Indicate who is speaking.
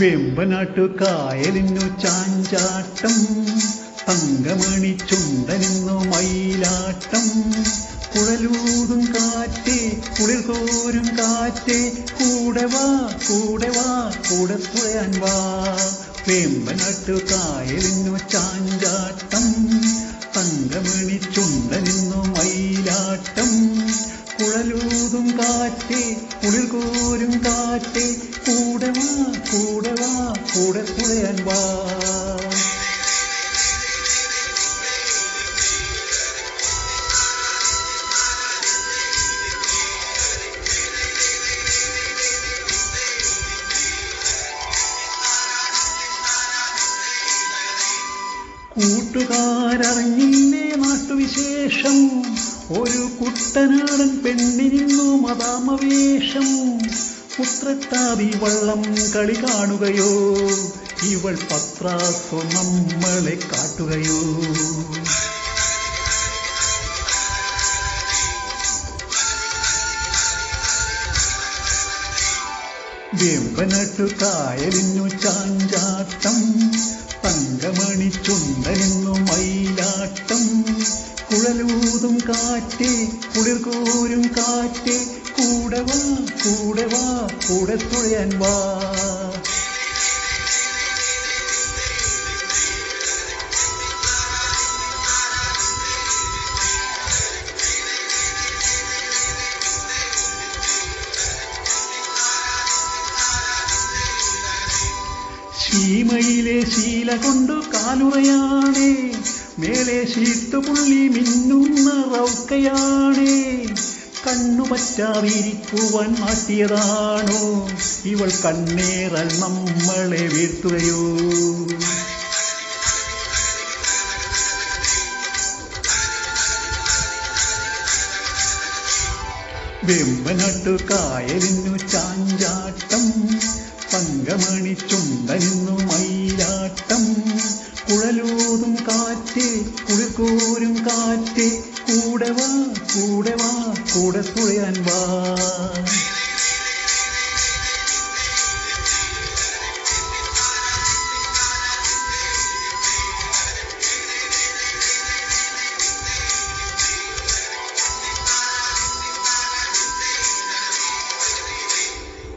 Speaker 1: വെമ്പനാട്ടു കായലിന്നു ചാഞ്ചാട്ടം തങ്കമണി ചുണ്ടനിന്നു മയിലാട്ടം. കുഴലൂതും കാറ്റേ കുളിർ കോരും കാറ്റേ കൂടെ വാ കൂടെ വാ കൂടെ തുഴയാൻ വാ. വേമ്പനാട്ടു ചാഞ്ചാട്ടം തങ്കമണി ചുണ്ടനിന്നു മയിലാട്ടം. കുളിർ കോരും കാറ്റേ കൂടെ വാ കൂടെ വാ കൂടെ തുഴയാൻ വാ. കൂട്ടുകാരറിഞ്ഞില്ലേ നാട്ടുവിശേഷം ഒരു കുട്ടനാടൻ പെണ്ണിനിന്നു മതാമവേഷം പുത്രത്താവി വള്ളം കളി കാണുകയോ ഇവൾ പത്രാസോ നമ്മളെ കാട്ടുകയോ. വെമ്പനട്ടു കായലിന്നു ചാഞ്ചാട്ടം തങ്കമണി ചുണ്ടനിന്നു മയിലാട്ടം. കുഴലൂതും കാറ്റേ കുളിർ കോരും കാറ്റേ കൂടെ വാ കൂടെ വാ കൂടെ തുഴയാൻ വാ. ശീമയിലെ ശീല കൊണ്ടു കാലുറയാണേ മേലെ ശീത്തുപുള്ളി മിന്നുന്ന റൗക്കയാണേ. കണ്ണു പറ്റാതിരിക്കുവാൻ മാറ്റിയതാണോ? ഇവൾ കണ്ണേറൽ നമ്മളെ വീഴ്ത്തുകയോ? വെമ്പനട്ടു കായലിനു ചാഞ്ചാട്ടം പങ്കമണി ചുണ്ടനിന്നു മയിലാട്ടം കൂടെ വാ കൂടെ വാ കൂടെ തുഴയാൻ വാ.